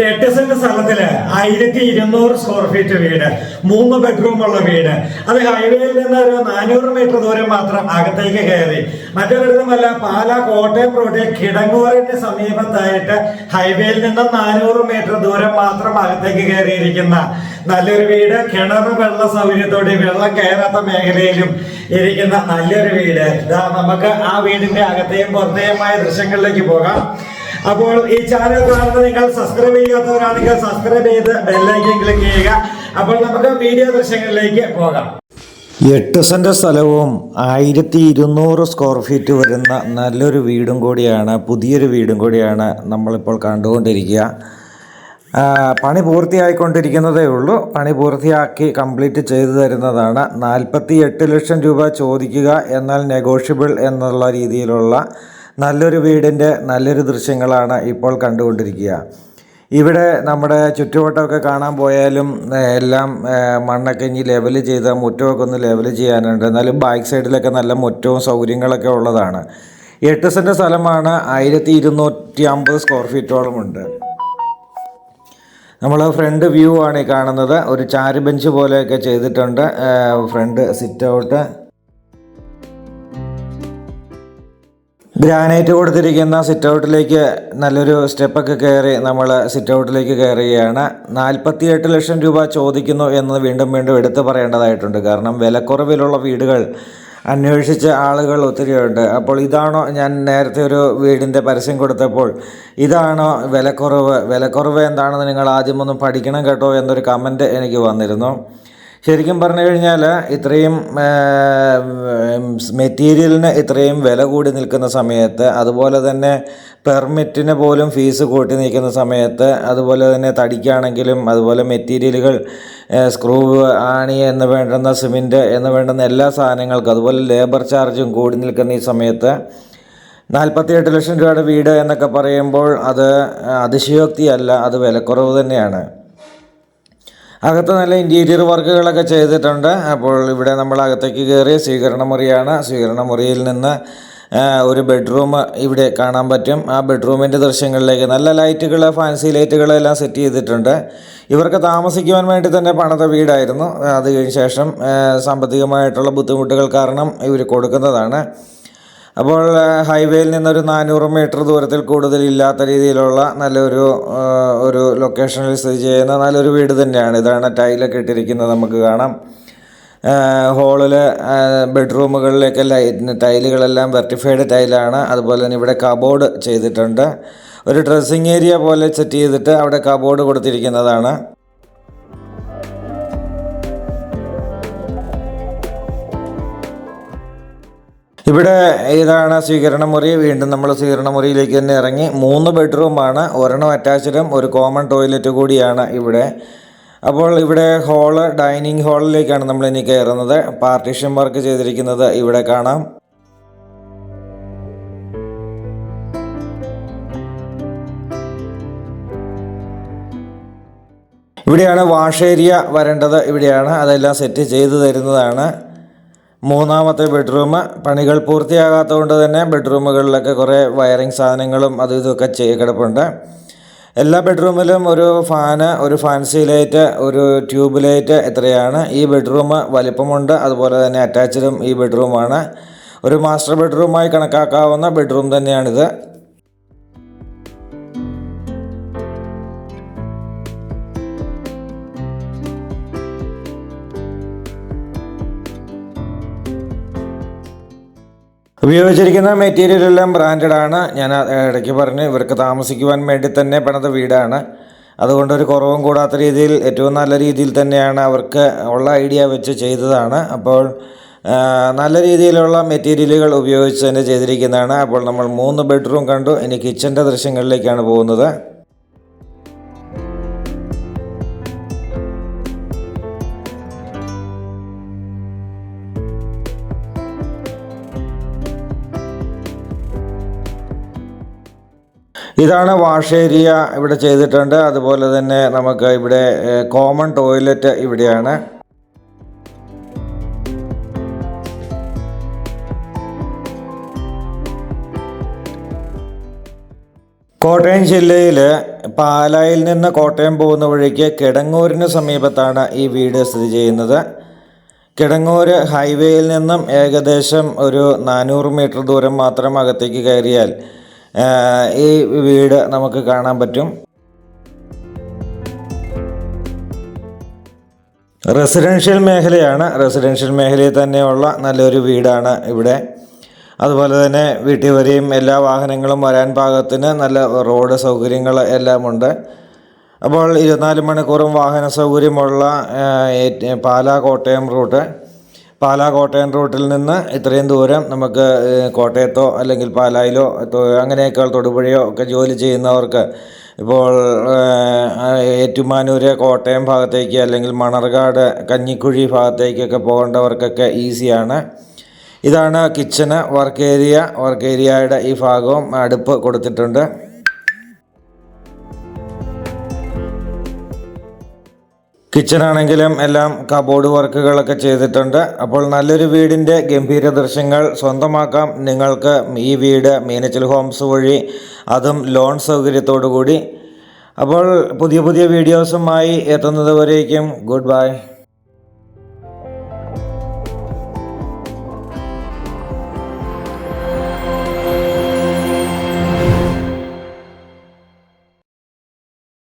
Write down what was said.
എട്ട് സെന്റ് സ്ഥലത്തിൽ ആയിരത്തി ഇരുന്നൂറ് സ്ക്വയർ ഫീറ്റ് വീട് മൂന്ന് ബെഡ്റൂം ഉള്ള വീട്. അത് ഹൈവേയിൽ നിന്ന് ഒരു നാനൂറ് മീറ്റർ ദൂരം മാത്രം അകത്തേക്ക് കയറി. മറ്റൊരിടത്തുമല്ല പാല കോട്ടയം റോഡിൽ കിടങ്ങൂറിന്റെ സമീപത്തായിട്ട് ഹൈവേയിൽ നിന്ന് നാനൂറ് മീറ്റർ ദൂരം മാത്രം അകത്തേക്ക് കയറിയിരിക്കുന്ന നല്ലൊരു വീട് കിണർ വെള്ള സൗകര്യത്തോടെ വെള്ളം കയറാത്ത മേഖലയിലും ഇരിക്കുന്ന നല്ലൊരു വീട്. ഇതാ നമുക്ക് ആ വീടിന്റെ അകത്തെയും പുറത്തെയുമായ ദൃശ്യങ്ങളിലേക്ക് പോകാം. അപ്പോൾ ഈ ചാനൽ കാണുന്ന നിങ്ങൾ സബ്സ്ക്രൈബ് ചെയ്യാത്തവരാണെങ്കിൽ സബ്സ്ക്രൈബ് ചെയ്ത് ബെല്ലൈക്കൻ ക്ലിക്ക് ചെയ്യുക. അപ്പോൾ നമുക്ക് വീഡിയോ ദൃശ്യങ്ങളിലേക്ക് പോകാം. എട്ട് സെന്റ് സ്ഥലവും ആയിരത്തി ഇരുന്നൂറ് സ്ക്വയർ ഫീറ്റ് വരുന്ന നല്ലൊരു വീടും കൂടിയാണ് പുതിയൊരു വീടും കൂടിയാണ് നമ്മളിപ്പോൾ കണ്ടുകൊണ്ടിരിക്കുക. പണി പൂർത്തിയായിക്കൊണ്ടിരിക്കുന്നതേ ഉള്ളൂ. പണി പൂർത്തിയാക്കി കംപ്ലീറ്റ് ചെയ്തു തരുന്നതാണ്. നാൽപ്പത്തി എട്ട് ലക്ഷം രൂപ ചോദിക്കുക എന്നാൽ നെഗോഷ്യബിൾ എന്നുള്ള രീതിയിലുള്ള നല്ലൊരു വീടിന്റെ നല്ലൊരു ദൃശ്യങ്ങളാണ് ഇപ്പോൾ കണ്ടുകൊണ്ടിരിക്കുക. ഇവിടെ നമ്മുടെ ചുറ്റുവട്ടമൊക്കെ കാണാൻ പോയാലും എല്ലാം മണ്ണൊക്കെ ഇനി ലെവൽ ചെയ്ത് മുറ്റമൊക്കെ ഒന്ന് ലെവൽ ചെയ്യാനുണ്ട്. എന്നാലും ബാക്ക് സൈഡിലൊക്കെ നല്ല മുറ്റവും സൗകര്യങ്ങളൊക്കെ ഉള്ളതാണ്. എട്ട് സെന്റ് സ്ഥലമാണ് ആയിരത്തി ഇരുന്നൂറ്റി അമ്പത് സ്ക്വയർ ഫീറ്റോളം ഉണ്ട്. നമ്മൾ ഫ്രണ്ട് വ്യൂ ആണ് ഈ കാണുന്നത്. ഒരു ചാരി ബെഞ്ച് പോലെയൊക്കെ ചെയ്തിട്ടുണ്ട്. Front sit out. ഗ്രാനൈറ്റ് കൊടുത്തിരിക്കുന്ന സിറ്റ് ഔട്ടിലേക്ക് നല്ലൊരു സ്റ്റെപ്പൊക്കെ കയറി നമ്മൾ സിറ്റ് ഔട്ടിലേക്ക് കയറുകയാണ്. നാൽപ്പത്തിയെട്ട് ലക്ഷം രൂപ ചോദിക്കുന്നു എന്ന് വീണ്ടും വീണ്ടും എടുത്തു പറയേണ്ടതായിട്ടുണ്ട്. കാരണം വിലക്കുറവിലുള്ള വീടുകൾ അന്വേഷിച്ച ആളുകൾ ഒത്തിരിയുണ്ട്. അപ്പോൾ ഇതാണോ ഞാൻ നേരത്തെ ഒരു വീടിന്റെ പരസ്യം കൊടുത്തപ്പോൾ ഇതാണോ വിലക്കുറവ്? വിലക്കുറവ് എന്താണെന്ന് നിങ്ങൾ ആദ്യമൊന്നും പഠിക്കണം കേട്ടോ എന്നൊരു കമന്റ് എനിക്ക് വന്നിരുന്നു. ശരിക്കും പറഞ്ഞു കഴിഞ്ഞാൽ ഇത്രയും മെറ്റീരിയലിന് ഇത്രയും വില കൂടി നിൽക്കുന്ന സമയത്ത് അതുപോലെ തന്നെ പെർമിറ്റിന് പോലും ഫീസ് കൂട്ടി നിൽക്കുന്ന സമയത്ത് അതുപോലെ തന്നെ തടിക്കാണെങ്കിലും അതുപോലെ മെറ്റീരിയലുകൾ സ്ക്രൂ ആണി എന്ന് വേണ്ടുന്ന സിമെന്റ് എന്ന് വേണ്ടുന്ന എല്ലാ സാധനങ്ങൾക്കും അതുപോലെ ലേബർ ചാർജും കൂടി നിൽക്കുന്ന ഈ സമയത്ത് നാൽപ്പത്തിയെട്ട് ലക്ഷം രൂപയുടെ വീട് എന്നൊക്കെ പറയുമ്പോൾ അത് അതിശയോക്തിയല്ല അത് വിലക്കുറവ് തന്നെയാണ്. അകത്ത് നല്ല ഇന്റീരിയർ വർക്കുകളൊക്കെ ചെയ്തിട്ടുണ്ട്. അപ്പോൾ ഇവിടെ നമ്മൾ അകത്തേക്ക് കയറിയ സ്വീകരണ മുറിയാണ് സ്വീകരണ മുറിയിൽ നിന്ന് ഒരു ബെഡ്റൂം ഇവിടെ കാണാൻ പറ്റും. ആ ബെഡ്റൂമിന്റെ ദൃശ്യങ്ങളിലേക്ക് നല്ല ലൈറ്റുകൾ ഫാൻസി ലൈറ്റുകൾ എല്ലാം സെറ്റ് ചെയ്തിട്ടുണ്ട്. ഇവർക്ക് താമസിക്കുവാൻ വേണ്ടി തന്നെ പണിത വീടായിരുന്നു. അത് കഴിഞ്ഞ ശേഷം സാമ്പത്തികമായിട്ടുള്ള ബുദ്ധിമുട്ടുകൾ കാരണം ഇവർ കൊടുക്കുന്നതാണ്. അപ്പോൾ ഹൈവേയിൽ നിന്നൊരു നാനൂറ് മീറ്റർ ദൂരത്തിൽ കൂടുതൽ ഇല്ലാത്ത രീതിയിലുള്ള നല്ലൊരു ഒരു ലൊക്കേഷനിൽ സ്ഥിതി ചെയ്യുന്ന നല്ലൊരു വീട് തന്നെയാണ്. ഇതാണ് ടൈലൊക്കെ ഇട്ടിരിക്കുന്നത് നമുക്ക് കാണാം. ഹോളിൽ ബെഡ്റൂമുകളിലേക്ക് ലൈറ്റ് ടൈലുകളെല്ലാം വെർട്ടിഫൈഡ് ടൈലാണ്. അതുപോലെ തന്നെ ഇവിടെ കബോർഡ് ചെയ്തിട്ടുണ്ട്. ഒരു ഡ്രസ്സിങ് ഏരിയ പോലെ സെറ്റ് ചെയ്തിട്ട് അവിടെ കബോർഡ് കൊടുത്തിരിക്കുന്നതാണ്. ഇവിടെ ഇതാണ് സ്വീകരണ മുറി. വീണ്ടും നമ്മൾ സ്വീകരണ മുറിയിലേക്ക് തന്നെ ഇറങ്ങി. മൂന്ന് ബെഡ്റൂമാണ് ഒരെണ്ണം അറ്റാച്ച്ഡും ഒരു കോമൺ ടോയ്ലറ്റ് കൂടിയാണ് ഇവിടെ. അപ്പോൾ ഇവിടെ ഹോൾ ഡൈനിങ് ഹാളിലേക്കാണ് നമ്മൾ ഇനി കയറുന്നത്. പാർട്ടീഷൻ വർക്ക് ചെയ്തിരിക്കുന്നത് ഇവിടെ കാണാം. ഇവിടെയാണ് വാഷ് ഏരിയ വരേണ്ടത്. ഇവിടെയാണ് അതെല്ലാം സെറ്റ് ചെയ്തു തരുന്നതാണ്. മൂന്നാമത്തെ ബെഡ്റൂം പണികൾ പൂർത്തിയാകാത്തതുകൊണ്ട് തന്നെ ബെഡ്റൂമുകളിലൊക്കെ കുറേ വയറിംഗ് സാധനങ്ങളും അതും ഇതൊക്കെ ചെയ്ത് കിടപ്പുണ്ട്. എല്ലാ ബെഡ്റൂമിലും ഒരു ഫാന് ഒരു ഫാൻസി ലൈറ്റ് ഒരു ട്യൂബ് ലൈറ്റ് ഇത്രയാണ്. ഈ ബെഡ്റൂം വലിപ്പമുണ്ട് അതുപോലെ തന്നെ അറ്റാച്ച്ഡും ഈ ബെഡ്റൂമാണ്. ഒരു മാസ്റ്റർ ബെഡ്റൂമായി കണക്കാക്കാവുന്ന ബെഡ്റൂം തന്നെയാണിത്. ഉപയോഗിച്ചിരിക്കുന്ന മെറ്റീരിയൽ എല്ലാം ബ്രാൻഡഡ് ആണ്. ഞാൻ ഇടയ്ക്ക് പറഞ്ഞു ഇവർക്ക് താമസിക്കുവാൻ വേണ്ടി തന്നെ പണിത വീടാണ്. അതുകൊണ്ട് ഒരു കുറവും കൂടാത്ത രീതിയിൽ ഏറ്റവും നല്ല രീതിയിൽ തന്നെയാണ് അവർക്ക് ഉള്ള ഐഡിയ വെച്ച് ചെയ്തതാണ്. അപ്പോൾ നല്ല രീതിയിലുള്ള മെറ്റീരിയലുകൾ ഉപയോഗിച്ച് തന്നെ ചെയ്തിരിക്കുന്നതാണ്. അപ്പോൾ നമ്മൾ മൂന്ന് ബെഡ്റൂം കണ്ടു. ഇനി കിച്ചന്റെ ദൃശ്യങ്ങളിലേക്കാണ് പോകുന്നത്. ഇതാണ് വാഷ് ഏരിയ ഇവിടെ ചെയ്തിട്ടുണ്ട്. അതുപോലെ തന്നെ നമുക്ക് ഇവിടെ കോമൺ ടോയ്ലറ്റ് ഇവിടെയാണ്. കോട്ടയം ജില്ലയിൽ പാലായിൽ നിന്ന് കോട്ടയം പോകുന്ന വഴിക്ക് കിടങ്ങൂരിന് സമീപത്താണ് ഈ വീട് സ്ഥിതി ചെയ്യുന്നത്. കിടങ്ങൂർ ഹൈവേയിൽ നിന്നും ഏകദേശം ഒരു നാനൂറ് മീറ്റർ ദൂരം മാത്രം അകത്തേക്ക് കയറിയാൽ ഈ വീട് നമുക്ക് കാണാൻ പറ്റും. റെസിഡൻഷ്യൽ മേഖലയാണ്. റെസിഡൻഷ്യൽ മേഖലയിൽ തന്നെയുള്ള നല്ലൊരു വീടാണ് ഇവിടെ. അതുപോലെ തന്നെ വീട്ടിൽ വരെയും എല്ലാ വാഹനങ്ങളും വരാൻ പാകത്തിന് നല്ല റോഡ് സൗകര്യങ്ങൾ എല്ലാം ഉണ്ട് അപ്പോൾ ഇരുപത്തിനാല് മണിക്കൂറും വാഹന സൗകര്യമുള്ള പാലാ കോട്ടയം റൂട്ട്. പാലാ കോട്ടയം റൂട്ടിൽ നിന്ന് ഇത്രയും ദൂരം നമുക്ക് കോട്ടയത്തോ അല്ലെങ്കിൽ പാലായിലോ അങ്ങനെയൊക്കെയുള്ള അങ്ങനെയൊക്കെ തൊടുപുഴയോ ഒക്കെ ജോലി ചെയ്യുന്നവർക്ക് ഇപ്പോൾ ഏറ്റുമാനൂര് കോട്ടയം ഭാഗത്തേക്ക് അല്ലെങ്കിൽ മണർകാട് കഞ്ഞിക്കുഴി ഭാഗത്തേക്കൊക്കെ പോകേണ്ടവർക്കൊക്കെ ഈസിയാണ്. ഇതാണ് കിച്ചണ് വർക്ക് ഏരിയ. വർക്ക് ഏരിയയുടെ ഈ ഭാഗവും അടുപ്പ് കൊടുത്തിട്ടുണ്ട്. കിച്ചണാണെങ്കിലും എല്ലാം കബോർഡ് വർക്കുകളൊക്കെ ചെയ്തിട്ടുണ്ട്. അപ്പോൾ നല്ലൊരു വീടിന്റെ ഗംഭീര ദൃശ്യങ്ങൾ സ്വന്തമാക്കാം. നിങ്ങൾക്ക് ഈ വീട് മീനച്ചൽ ഹോംസ് വഴി അതും ലോൺ സൗകര്യത്തോടു കൂടി അപ്പോൾ പുതിയ പുതിയ വീഡിയോസുമായി എത്തുന്നത് വരേക്കും. Good bye